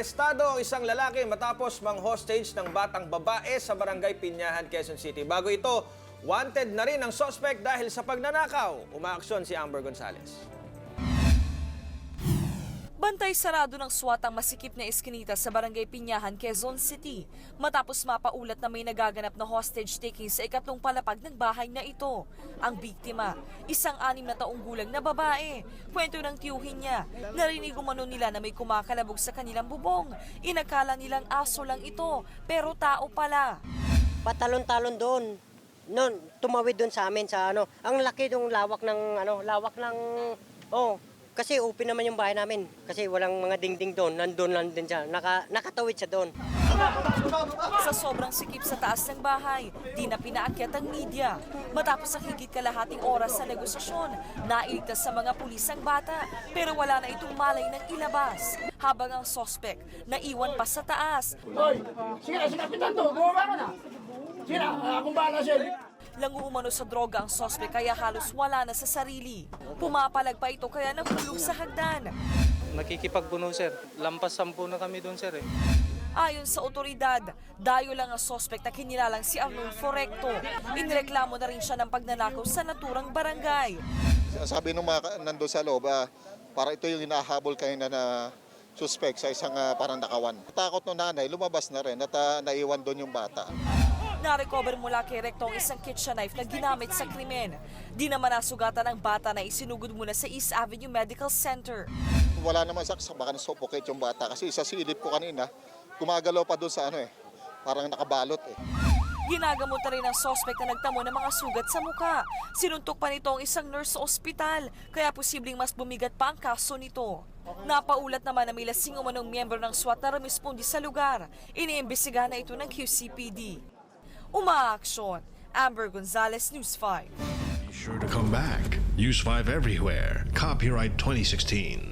Arestado ang isang lalaki matapos mang-hostage ng batang babae sa barangay Pinyahan, Quezon City. Bago ito, wanted na rin ang suspect dahil sa pagnanakaw. Umaaksyon si Amber Gonzales. Bantay sarado ng SWAT ang masikip na eskinita sa Barangay Pinyahan, Quezon City matapos mapaulat na may nagaganap na hostage taking sa ikatlong palapag ng bahay na ito. Ang biktima, isang anim na taong gulang na babae. Kwento ng tiyuhin niya, narinig umano nila na may kumakalabog sa kanilang bubong. Inakala nilang aso lang ito, pero tao pala. patalon-talon doon. Noon, tumawid doon sa amin sa ano. Ang laki ng lawak ng ano, lawak ng oh, kasi open naman yung bahay namin. Kasi walang mga dingding doon. Nandun lang din siya. Naka, nakatawid siya doon. Sa sobrang sikip sa taas ng bahay, di na pinaakyat ang media. Matapos ang higit kalahating oras sa negosasyon, nailigtas sa mga pulis ang bata, pero wala na itong malay ng ilabas. Habang ang sospek naiwan pa sa taas, Hoy, sige na, si Kapitan to, bumaba ka na. Sige na, akong bahala siya. Lango umano sa droga ang sospek kaya halos wala na sa sarili. Pumapalag pa ito kaya nahulog sa hagdan. Nakikipagbuno sir. Lampas sampu na kami doon sir eh. Ayon sa otoridad, dayo lang ang sospek na kinilalang si Arnulfo Recto. Inireklamo na rin siya ng pagnanakaw sa naturang barangay. Sabi nung mga nandun sa loob, ah, para ito yung hinahabol kayo na, na suspect sa isang ah, parang nakawan. Takot ng nanay, lumabas na rin at ah, naiwan doon yung bata. Narecover mula kay Recto ang isang kitchen knife na ginamit sa krimen. Di naman nasugatan ang bata na isinugod muna sa East Avenue Medical Center. Wala naman saksak, baka nasuffocate yung bata kasi sa silip ko kanina, gumagalaw pa doon sa ano eh, parang nakabalot eh. Ginagamot na rin ang sospek na nagtamo ng mga sugat sa muka. Sinuntok pa nito ang isang nurse sa ospital, kaya posibleng mas bumigat pa ang kaso nito. Napaulat naman na may lasing umanong miyembro ng SWAT na rumispondi sa lugar. Iniimbestigahan na ito ng QCPD. Umaaksyon, Amber Gonzalez, News 5. Be sure to come back. Use 5 everywhere. Copyright 2016.